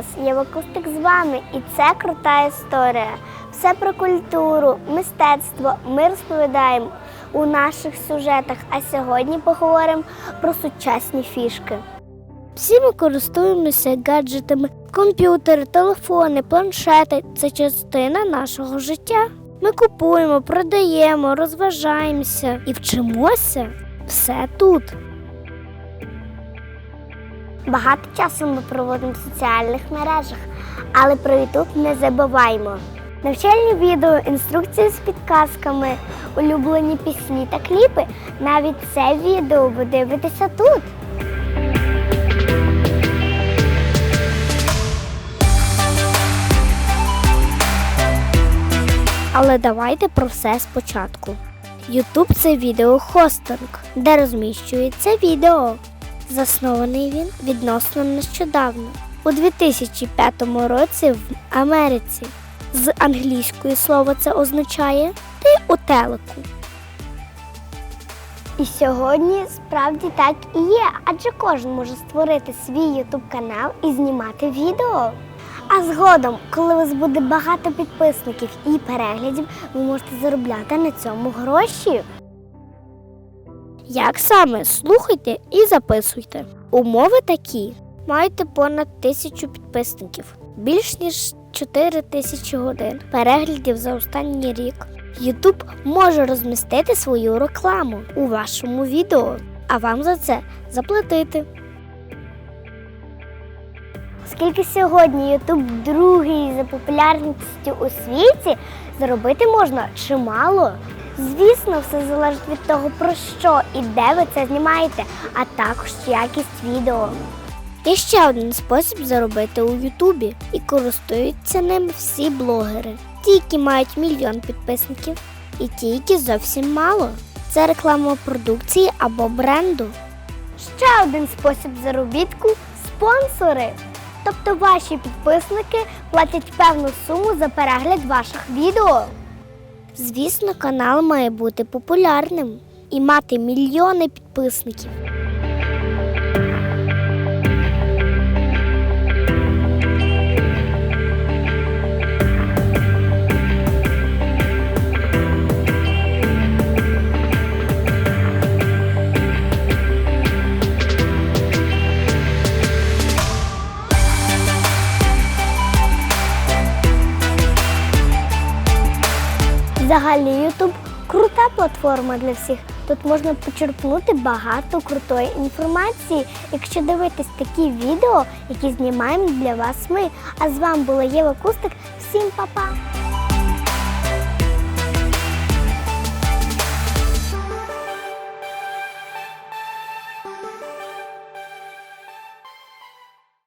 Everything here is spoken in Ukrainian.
вас! Єва Кустик з вами, і це крута історія. Все про культуру, мистецтво ми розповідаємо у наших сюжетах. А сьогодні поговоримо про сучасні фішки. Всі ми користуємося гаджетами, комп'ютери, телефони, планшети це частина нашого життя. Ми купуємо, продаємо, розважаємося і вчимося все тут. Багато часу ми проводимо в соціальних мережах, але про YouTube не забуваємо. Навчальні відео, інструкції з підказками, улюблені пісні та кліпи. Навіть це відео ви дивитеся тут. Але давайте про все спочатку. YouTube – це відеохостинг, де розміщується відео. Заснований він відносно нещодавно, у 2005 році в Америці. З англійської слово це означає ти у телеку. І сьогодні справді так і є, адже кожен може створити свій YouTube канал і знімати відео. А згодом, коли у вас буде багато підписників і переглядів, ви можете заробляти на цьому гроші. Як саме слухайте і записуйте. Умови такі: маєте понад тисячу підписників, більш ніж 4 тисячі годин переглядів за останній рік. YouTube може розмістити свою рекламу у вашому відео, а вам за це заплатити. Оскільки сьогодні YouTube другий за популярністю у світі, заробити можна чимало. Звісно, все залежить від того, про що і де ви це знімаєте, а також якість відео. Є ще один спосіб заробити у Ютубі і користуються ним всі блогери. Ті, які мають мільйон підписників, і ті, які зовсім мало. Це реклама продукції або бренду. Ще один спосіб заробітку спонсори. Тобто ваші підписники платять певну суму за перегляд ваших відео. Звісно, канал має бути популярним і мати мільйони підписників. Взагалі, YouTube крута платформа для всіх. Тут можна почерпнути багато крутої інформації, якщо дивитись такі відео, які знімаємо для вас ми. А з вами була Єва Кустик. Всім па-па!